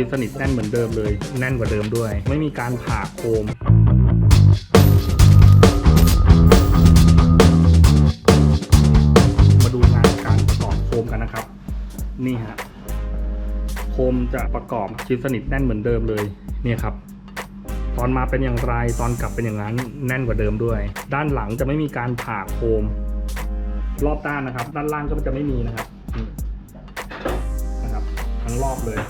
ชิดสนิทแน่นเหมือนเดิมเลย แน่นกว่าเดิมด้วย ไม่มีการผ่าโคมมาดูงานการประกอบโคมกันนะครับ นี่ฮะโคมจะประกอบชิดสนิทแน่นเหมือนเดิมเลยเนี่ยครับตอนมาเป็นอย่างไรตอนกลับเป็นอย่างนั้นแน่นกว่าเดิมด้วย ด้านหลังจะไม่มีการผ่าโคม รอบด้านนะครับ ด้านล่างก็จะไม่มีนะครับนะครับ ทั้งรอบเลย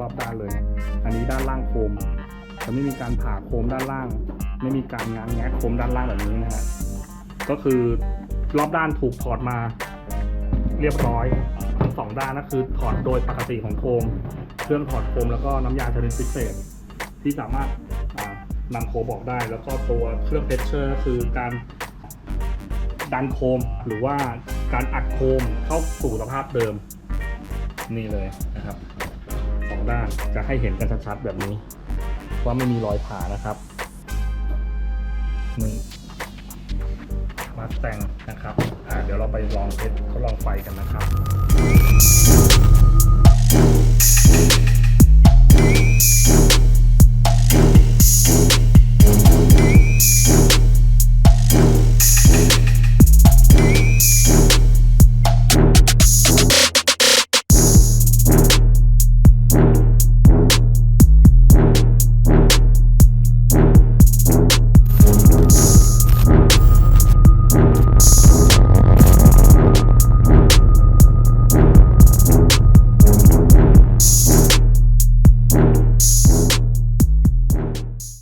รอบด้านเลย อันนี้ด้านล่างโคม จะไม่มีการผ่าโคมด้านล่าง ไม่มีการง้างแงะโคมด้านล่างแบบนี้นะฮะ ก็คือรอบด้านถูกถอดมา เรียบร้อยทั้งสองด้านก็คือถอดโดยปกติของโคม เครื่องถอดโคมแล้วก็น้ำยาชนิดพิเศษ ที่สามารถอ่านำโคมออกได้ แล้วก็ตัวเครื่องเพชเชอร์ก็คือการดันโคมหรือว่าการอัดโคมเข้าสู่สภาพเดิมนี่เลยนะครับ องด้านจะให้เห็นกันชัดๆแบบนี้ ว่าไม่มีรอยผ่านะครับนี่มาแต่งนะครับเดี๋ยวเราไปลองเทสทดลองไฟกันนะครับ